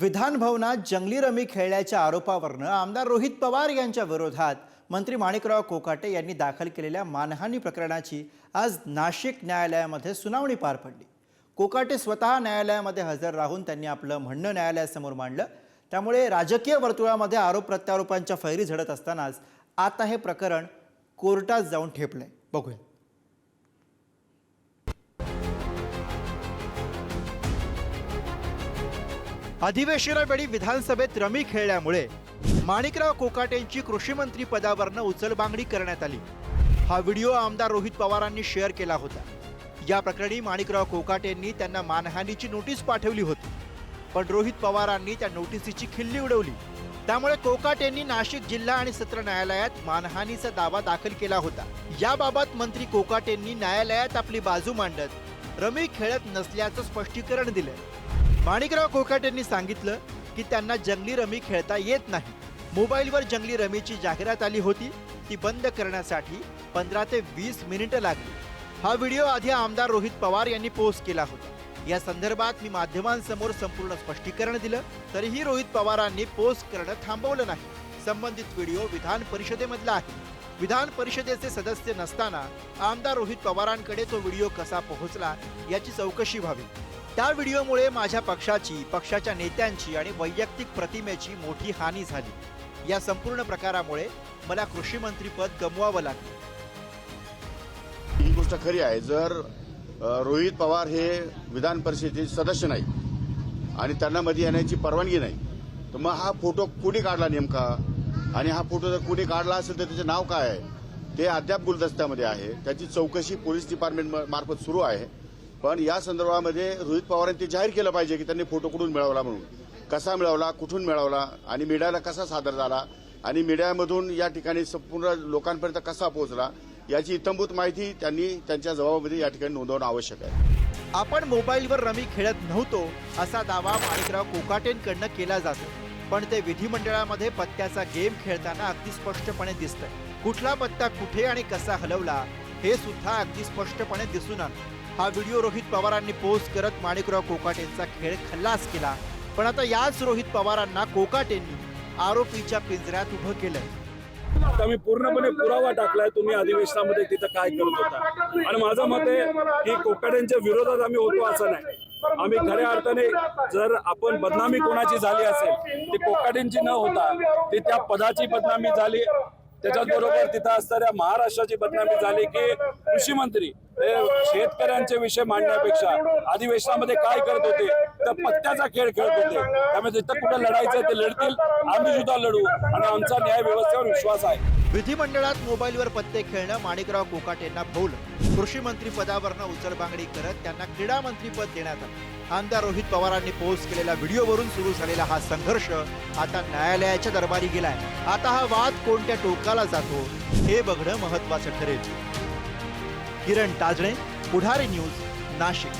विधान भवनात जंगली रमी खेळल्याच्या आरोपावरनं आमदार रोहित पवार यांच्या विरोधात मंत्री माणिकराव कोकाटे यांनी दाखल केलेल्या मानहानी प्रकरणाची आज नाशिक न्यायालयामध्ये सुनावणी पार पडली. कोकाटे स्वतः न्यायालयामध्ये हजर राहून त्यांनी आपलं म्हणणं न्यायालयासमोर मांडलं. त्यामुळे राजकीय वर्तुळामध्ये आरोप प्रत्यारोपांच्या फैरी झडत असतानाच आता हे प्रकरण कोर्टात जाऊन ठेपलंय. बघूया. अधिवेशनावेळी विधानसभेत रमी खेळल्यामुळे माणिकराव कोकाटेंची कृषीमंत्री पदावरनं उचलबांगडी करण्यात आली. हा व्हिडिओ आमदार रोहित पवारांनी शेअर केला होता. या प्रकरणी माणिकराव कोकाटेंनी त्यांना मानहानीची नोटीस पाठवली होती. पण रोहित पवारांनी त्या नोटिसीची खिल्ली उडवली. त्यामुळे कोकाटेंनी नाशिक जिल्हा आणि सत्र न्यायालयात मानहानीचा दावा दाखल केला होता. याबाबत मंत्री कोकाटेंनी न्यायालयात आपली बाजू मांडत रमी खेळत नसल्याचं स्पष्टीकरण दिलं माणिकराव कोकाटेंनी सांगितलं की त्यांना जंगली रमी खेळता येत नाही. मोबाईलवर जंगली रमीची जाहिरात आली होती ती बंद करण्यासाठी पंधरा ते वीस मिनिटं लागली. हा व्हिडिओ आधी आमदार रोहित पवार यांनी पोस्ट केला होता. या संदर्भात मी माध्यमांसमोर संपूर्ण स्पष्टीकरण दिलं तरीही रोहित पवारांनी पोस्ट करणं थांबवलं नाही. संबंधित व्हिडिओ विधान परिषदेमधला आहे. विधान परिषदेचे सदस्य नसताना आमदार रोहित पवारांकडे तो व्हिडिओ कसा पोहोचला याची चौकशी व्हावी. त्या व्हिडिओमुळे माझ्या पक्षाची पक्षाच्या नेत्यांची आणि वैयक्तिक प्रतिमेची मोठी हानी झाली. या संपूर्ण प्रकारामुळे मला कृषी मंत्री पद गमवावं लागलं. ही गोष्ट खरी आहे. जर रोहित पवार हे विधान परिषदेचे सदस्य नाही आणि त्यांना मध्ये येण्याची परवानगी नाही तर मग हा फोटो कुणी काढला नेमका? आणि हा फोटो जर कुणी काढला असेल तर त्याचे नाव काय आहे? ते अद्याप गुलदस्त्यामध्ये आहे. त्याची चौकशी पोलीस डिपार्टमेंट मार्फत सुरू आहे. पण या संदर्भामध्ये रोहित पवारांनी ते जाहीर केलं पाहिजे की त्यांनी फोटो कुठून मिळवला म्हणून. कसा मिळवला कुठून मिळवला आणि मीडियाला कसा सादर झाला आणि मीडियामधून या ठिकाणी संपूर्ण लोकांपर्यंत कसा पोहोचला याची इतंभूत माहिती त्यांनी त्यांच्या जबाबामध्ये या ठिकाणी नोंदवणं आवश्यक आहे. आपण मोबाईलवर रमी खेळत नव्हतो असा दावा माणिकराव कोकाटेंकडनं केला जातो. पण ते विधिमंडळामध्ये पत्त्याचा गेम खेळताना अगदी स्पष्टपणे दिसतंय. कुठला पत्ता कुठे आणि कसा हलवला हे सुद्धा अगदी स्पष्टपणे दिसून आलं. हा व्हिडिओ रोहित पवारांनी पोस्ट करत माणिकराव कोकाटेंचा खेळ खल्लास केला. पण आता याच रोहित पवारांना कोकाटेंनी आरोपीच्या पिंजऱ्यात उभं केलंय. आता मी पूर्णपणे पुरावा टाकलाय तुम्ही अधिवेशनामध्ये तिथं काय करत होता. आणि माझं मत आहे की कोकाट्यांच्या विरोधात आम्ही होतो असं नाही. आम्ही खऱ्या अर्थाने जर आपण बदनामी कोणाची झाली असेल ती कोकाड्यांची न होता ती त्या पदाची बदनामी झाली. त्याच्याच बरोबर तिथं असणाऱ्या महाराष्ट्राची बदनामी झाली की कृषी मंत्री हे शेतकऱ्यांचे विषय मांडण्यापेक्षा अधिवेशनामध्ये काय करत होते? तर पत्त्याचा खेळ खेळत होते. त्यामुळे जिथं कुठं लढायचं ते लढतील. आम्ही सुद्धा लढू. आणि आमचा न्याय व्यवस्थेवर विश्वास आहे. विधिमंडळात मोबाईलवर पत्ते खेळणं माणिकराव कोकाटेंना भोवलं कृषी मंत्री पदावरनं उचलबांगडी करत त्यांना क्रीडा मंत्री पद देण्यात आलं. आमदार रोहित पवारांनी पोस्ट केलेल्या व्हिडिओवरून सुरू झालेला हा संघर्ष आता न्यायालयाच्या दरबारी गेलाय. आता हा वाद कोणत्या टोकाला जातो हे बघणं महत्वाचं ठरेल. किरण ताजणे पुढारी न्यूज नाशिक.